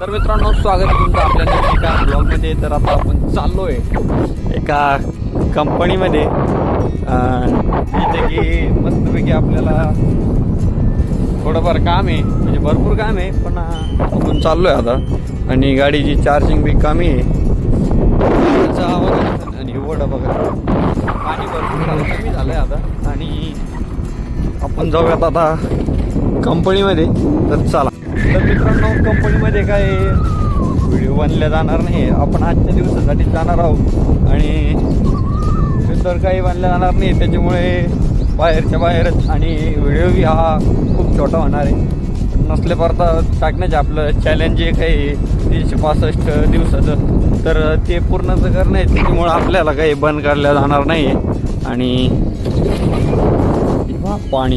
तर मित्रांनो स्वागत आहे तुमचं आपल्या एका ब्लॉगमध्ये तर आता आपण चाललोय एका कंपनीमध्ये जिथे की मस्तपैकी आपल्याला थोडंफार काम आहे म्हणजे भरपूर काम आहे पण अं, आपण चाललोय आता. आणि गाडीची चार्जिंग बी कमी आहे. आवाज आणि एवढं बघा. पाणी भरपूर झालं कमी झालं आहे आता. आणि आपण जाऊयात आता कंपनीमध्ये तर चला. तर मित्रांनो कंपनीमध्ये काय व्हिडिओ बनल्या जाणार नाही. आपण आजच्या दिवसासाठी जाणार आहोत. आणि तर काही बनल्या जाणार नाही. त्याच्यामुळे बाहेरच्या बाहेरच. आणि व्हिडिओ हा खूप छोटा होणार आहे. नसले परता टाकण्याचे आपलं चॅलेंज जे काही तीनशे पासष्ट दिवसाचं. तर ते पूर्ण तर करणं आहे त्याच्यामुळं आपल्याला काही बंद काढल्या जाणार नाही. आहे आणि पाणी.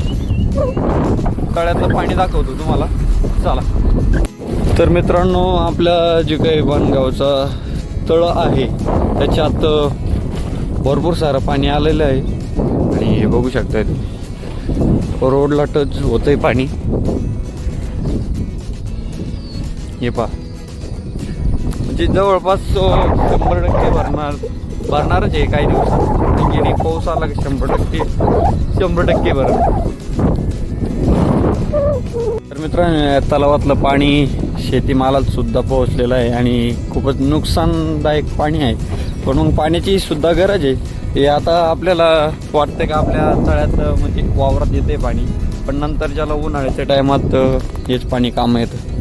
तळ्यातलं पाणी दाखवतो तुम्हाला. चला. तर मित्रांनो आपल्या जे काही वनगावचा तळ आहे त्याच्यात भरपूर सारं पाणी आलेलं आहे. आणि हे बघू शकतात रोडला टच होतंय पाणी. हे पहा. म्हणजे जवळपास शंभर टक्के भरणार भरणारच आहे काही दिवसात. म्हणजे पाऊस आला की शंभर टक्के शंभर टक्के भरणार. तर मित्रांनो तलावातलं पाणी शेतीमालात सुद्धा पोहोचलेलं आहे आणि खूपच नुकसानदायक पाणी आहे. पण मग पाण्याची सुद्धा गरज आहे. हे आता आपल्याला वाटतं का आपल्या तळ्यात म्हणजे वावरात येते पाणी पण नंतर ज्याला उन्हाळ्याच्या टायमात हेच पाणी काम येतं.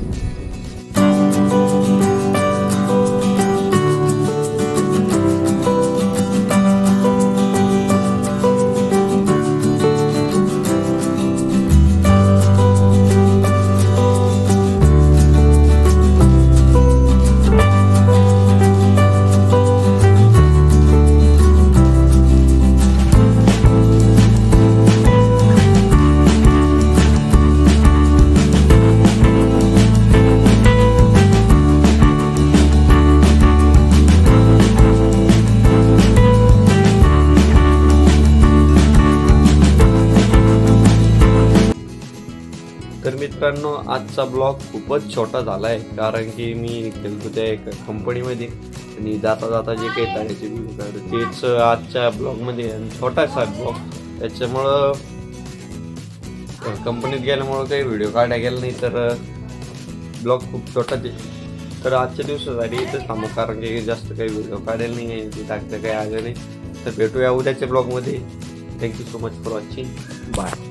तर मित्रांनो आजचा ब्लॉग खूपच छोटा झाला आहे कारण की मी गेलतो त्या एका कंपनीमध्ये आणि जाता जाता जे काही तळ्याचे तर तेच आजच्या ब्लॉगमध्ये आणि छोटासा ब्लॉग. त्याच्यामुळं कंपनीत गेल्यामुळं काही व्हिडिओ काढायला गेला नाही तर ब्लॉग खूप छोटाच आहे. तर आजच्या दिवसासाठी इथंच थांबू कारण की जास्त काही व्हिडिओ काढायला नाही आहे ते टाकतं काही आलं नाही. तर भेटूया उद्याच्या ब्लॉगमध्ये. Thank you so much for watching bye